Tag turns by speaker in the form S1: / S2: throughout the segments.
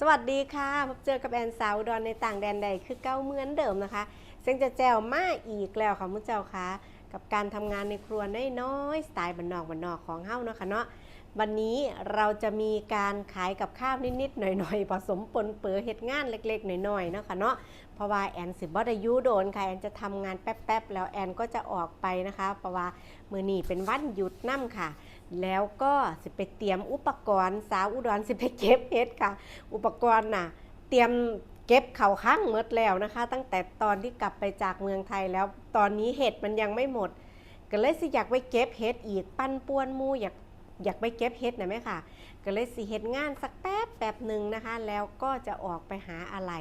S1: สวัสดีค่ะพบเจอกับแอนสาวดอนในต่างแดนใดคือเก้าเหมือนเดิมนะคะซึ่งจะแจวมาอีกแล้วค่ะมุเจ้าค่ะกับการทำงานในครัวน้อยๆสไตล์บันนอกบันนอกของเฮ้าเนาะค่ะเนาะวันนี้เราจะมีการขายกับข้าวนิดๆหน่อยๆผสมปนเปื้อเฮ็ดงานเล็กๆหน่อยๆเนาะค่ะเนาะเพราะว่าแอนสิบอดอายุโดนค่ะแอนจะทำงานแป๊บๆแล้วแอนก็จะออกไปนะคะ เพราะว่ามือหนีเป็นวันหยุดน้ำค่ะ แล้วก็สิไปเตรียมอุปกรณ์สาวอุดรสิไปเก็บเฮ็ดค่ะ อุปกรณ์น่ะ เตรียมเก็บเข่าข้างหมดแล้วนะคะ ตั้งแต่ตอนที่กลับไปจากเมืองไทยแล้วตอนนี้เห็ดมันยังไม่หมด ก็เลยสิอยากไปเก็บเห็ดอีกปั้นป่วนมูอยากอยากไปเก็บเห็ดนะไหมค่ะ ก็เลยสิเห็ดงานสักแป๊บแป๊บหนึ่งนะคะ แล้วก็จะออกไปหาอะไร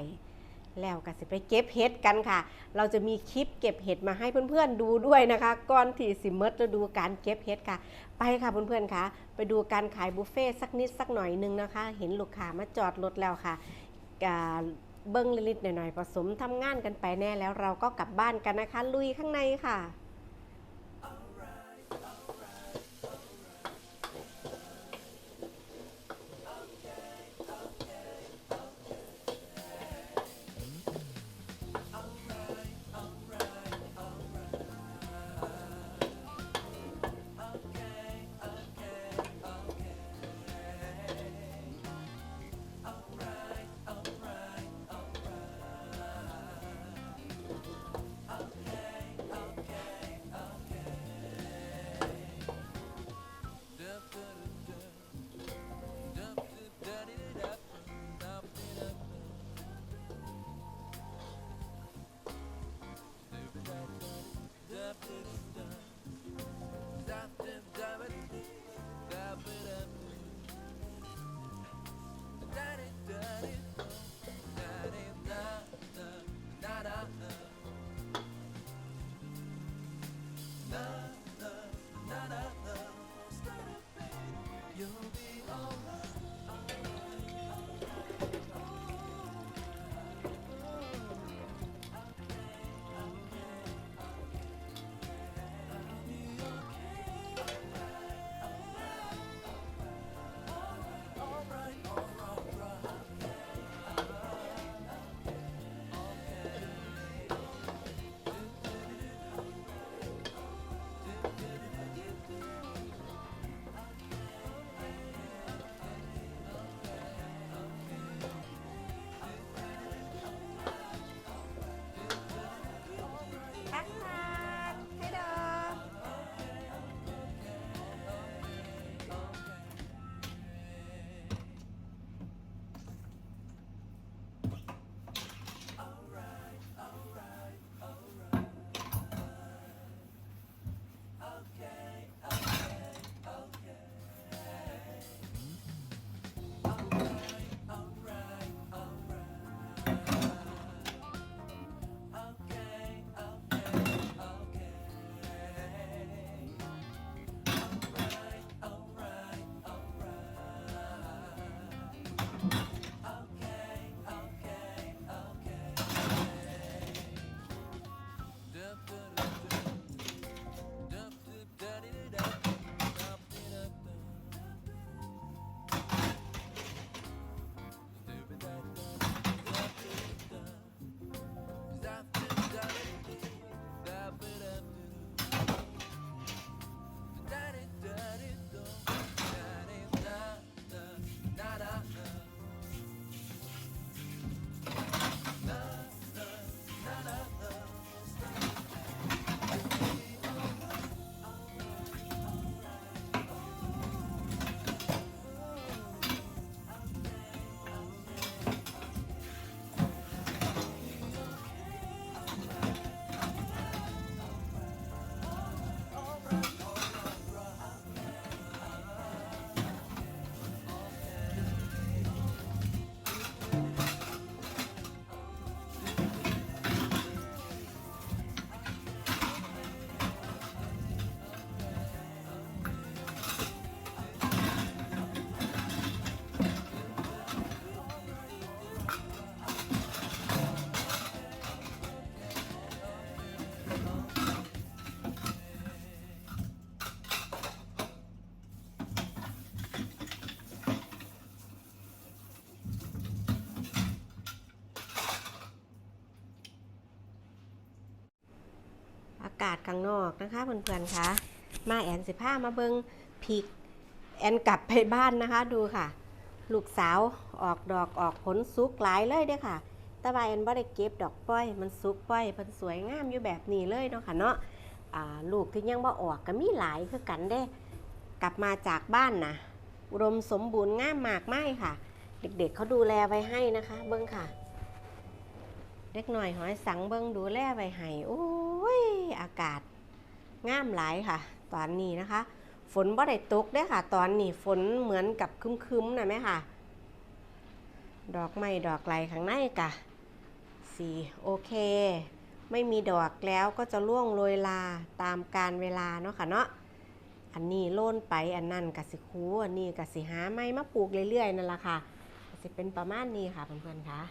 S1: แล้วก็สิไปเก็บเห็ดกันค่ะ เราจะมีคลิปเก็บเห็ดมาให้เพื่อนๆดูด้วยนะคะ ก่อนที่สิเมดฤดูการเก็บเห็ดค่ะ ไปค่ะเพื่อนๆค่ะ ไปดูการขายบุฟเฟ่สักนิดสักหน่อยหนึงนะคะ เห็นลูกค้ามาจอดรถแล้วค่ะเบิ้งลิลิตหน่อยๆผสมทำงานกันไปแน่แล้วเราก็กลับบ้านกันนะคะ ลุยข้างในค่ะ ศข้างนอกนะคะเพื่อนๆคะมาแอนสิผ้ามาเบิงพริกแอนกลับไปบ้านนะคะ ดูค่ะ ลูกสาวออกดอกออกผลสุกหลายเลยเด้อค่ะต่ว่าแอนบ่ได้เก็บดอกป้อยมันสุกป้อยเพิ่นสวยงามอยู่แบบนี้เลยเนาะค่ะเนาะลูกที่ยังบ่ออกก็มีหลายคือกันเด้กลับมาจากบ้านนะอุดมสมบูรณ์งามมากไม้ค่ะ เด็กๆเขาดูแลไว้ให้นะคะ เบิ้งค่ะเล็กหน่อยหอยสังเบิ้งดูแลไว้ให้โอ้ อากาศงามหลายค่ะ ตอนนี้นะคะ ฝนบ่ได้ตกเด้ค่ะ ตอนนี้ฝนเหมือนกับคึมๆนะไหมค่ะ ดอกไม้ดอกไหลข้างในกะสีโอเค ไม่มีดอกแล้วก็จะร่วงโรยลาตามการเวลาเนาะค่ะเนาะอันนี้โล่นไปอันนั้นกสิคูอันนี้กสิหาไม้มาปลูกเรื่อยๆนั่นแหละค่ะก็สิเป็นประมาณนี้ค่ะเพื่อนๆคะ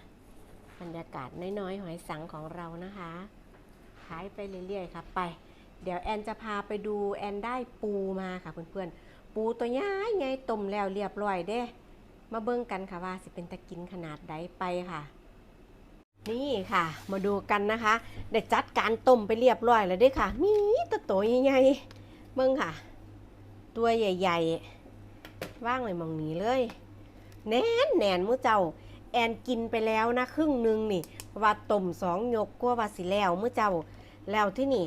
S1: บรรยากาศน้อยๆหอยสังของเรานะคะ ขายไปเรื่อยๆค่ะไป เดี๋ยวแอนจะพาไปดูแอนได้ปูมาค่ะเพื่อนๆ ปูตัวใหญ่ใหญ่ต้มแล้วเรียบร้อยเด้ มาเบิ่งกันค่ะว่าสิเป็นตะกินขนาดใดไปค่ะ นี่ค่ะ มาดูกันนะคะได้จัดการต้มไปเรียบร้อยแล้วด้ค่ะ มีตัวโตใหญ่ๆเบิ่งค่ะ ตัวใหญ่ๆว่างเลยมองนี้เลย แน่นแน่นมือเจ้า แอนกินไปแล้วนะครึ่งหนึ่งนี่ว่าต้มสองยกกว่าว่าสิแล้วมือเจ้าแล้วที่นี่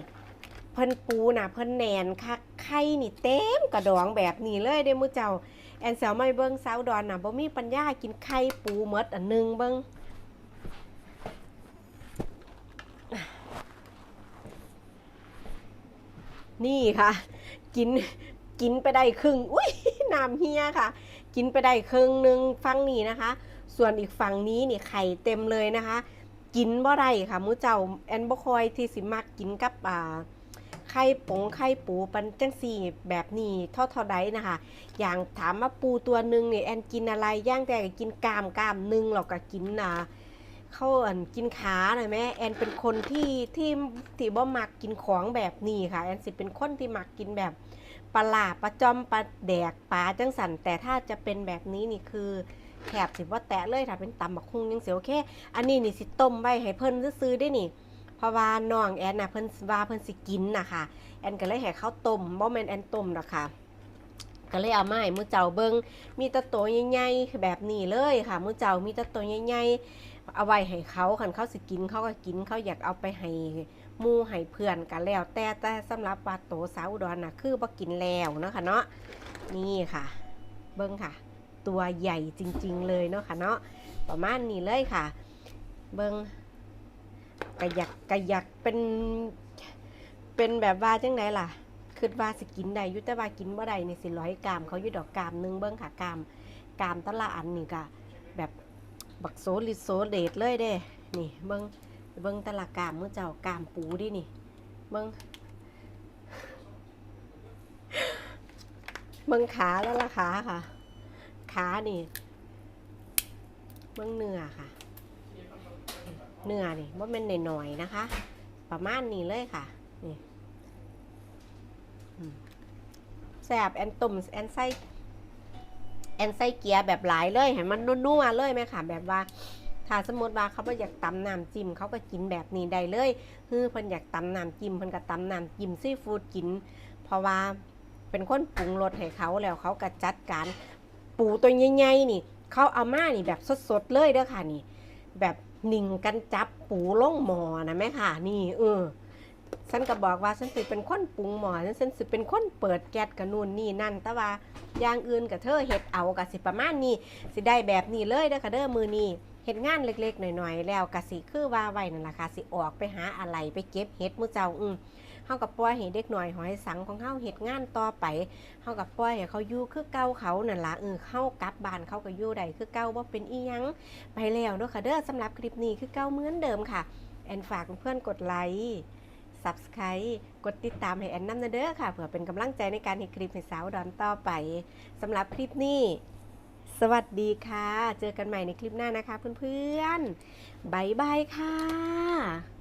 S1: เพิ่นปูน่ะเพิ่นแหนนคักไข่นี่เต็มกระดองแบบนี้เลยเด้มื่อเจ้า แอนสาวไม่เบิ้งสาวดอนน่ะบ่มีปัญญากินไข่ปูหมดอันหนึงเบิ้งนี่ค่ะ กินกินไปได้ครึ่งอุ้ยน้ำเฮียค่ะ กินไปได้ครึ่งหนึ่งฝั่งนี้นะคะ ส่วนอีกฝั่งนี้นี่ไข่เต็มเลยนะคะ กินบ่ได้ค่ะมื้อเจ้าแอนบ่คอยที่สิมักกินกับอ่าไข่ปงไข่ปูปันจังสี่แบบนี้ท่าเท่าใดนะคะ อย่างถามว่าปูตัวหนึ่งเนี่ยแอนกินอะไรย่างแต่กินกามกามหนึ่งเราก็กินอ่าเข้าวอันกินขาหน่อยแม่แอนเป็นคนที่ที่ที่บ่มักกินของแบบนี้ค่ะแอนสิเป็นคนที่มักกินแบบปลาร้าปลาจอมปลาแดกปลาจังสันแต่ถ้าจะเป็นแบบนี้นี่คือ แถบสิว่าแตะเลยถ้าเป็นตำบักคุงยังเสียโอเค อันนี้นี่สิต้มไว้ให้เพิ่นซื้อได้นี่เพราะว่าน้องแอนน่ะเพิ่นว่าเพิ่นสิกินนะคะแอนก็เลยให้เขาต้มบ่แม่นแอนต้มดอกค่ะก็เลยเอาไม้มือเจ้าเบิงมีตะโตวใหญ่ๆแบบนี้เลยค่ะมือเจ้ามีตะโตวใหญ่ๆเอาไว้ให้เขาคันเขาสิกินเขาก็กินเขาอยากเอาไปให้มูให้เพื่อนกันแล้ว แต่แต่สำหรับปลาโตสาวอุดรน่ะคือบ่กินแล้วเนาะค่ะเนาะนี่ค่ะ เบิ้งค่ะ ตัวใหญ่จริง ๆ เลยเนาะค่ะเนาะประมาณนี้เลยค่ะ เบิ้งกระยักกระยักเป็นเป็นแบบว่าจังไดล่ะคือว่าสกินได้อยุต่ว่ากินบ่ได้นี่สิร้อยกามเขาอยู่ดอกกามหนึงเบิ้งค่ะกามกามแตละอันนี่ก็แบบบักโซลิโซเดดเลยเด้ นี่เบิ้งเบิ้งแตละกามเมื่อเจ้ากามปูดินี่ เบิ้งเบิ้งขาแล้วล่ะขาค่ะ ขานี่เบิ้งเนื้อค่ะ เนื้อนี่ว่าเป็นหน่อยๆนะคะ ประมาณนี้เลยค่ะนี่แสบแอนตุ่มแอนไส้แอนไส้เกียร์แบบหลายเลยเห็นมันนัวๆเลยไหมค่ะ แบบว่าถ้าสมมติว่าเขาบ่อยากตำน้ำจิ้มเขาก็กินแบบนี้ได้เลยคือเพิ่นอยากตำน้ำจิ้มเพิ่นก็ตำน้ำจิ้มซีฟู้ดกิน เพราะว่าเป็นคนปรุงรสให้เขาแล้วเขาก็จัดการ ปูตัวใหญ่ๆนี่ เขาเอามานี่แบบสดๆเลยเด้อค่ะนี่ แบบหนิ่งกันจับปูล่องหมอนะแม่ค่ะ นี่เออฉันก็บอกว่าฉันสิเป็นคนปรุงหมอฉันสิเป็นคนเปิดแก๊สกับนู่นนี่นั่น แต่ว่าอย่างอื่นกับเธอเห็ดเอากับสิประมาณนี้สิได้แบบนี้เลยเด้อค่ะเด้อมือนี้ เฮ็ดงานเล็กๆ หน่อยๆ แล้วก็สิคือว่าไว้นั่นแหละค่ะสิออกไปหาอะไรไปเก็บเห็ดมื้อเจ้าอืมเฮากับปล่อยให้เด็กหน่อยหอยสังของเฮาเฮ็ดงานต่อไปเฮากับปล่อยให้เขาอยู่คือเก่าเขานั่นล่ะเออเฮากลับบ้านเขาก็อยู่ได้คือเก่าบ่เป็นอีหยังไปแล้วเด้อค่ะเด้อสำหรับคลิปนี้คือเก่าเหมือนเดิมค่ะ แอนฝากเพื่อนกดไลค์ Subscribe กดติดตามให้แอนนำเด้อค่ะเพื่อเป็นกำลังใจในการเฮ็ดคลิปให้สาวดอนต่อไปสำหรับคลิปนี้ สวัสดีค่ะ เจอกันใหม่ในคลิปหน้านะคะเพื่อนๆบายบายค่ะ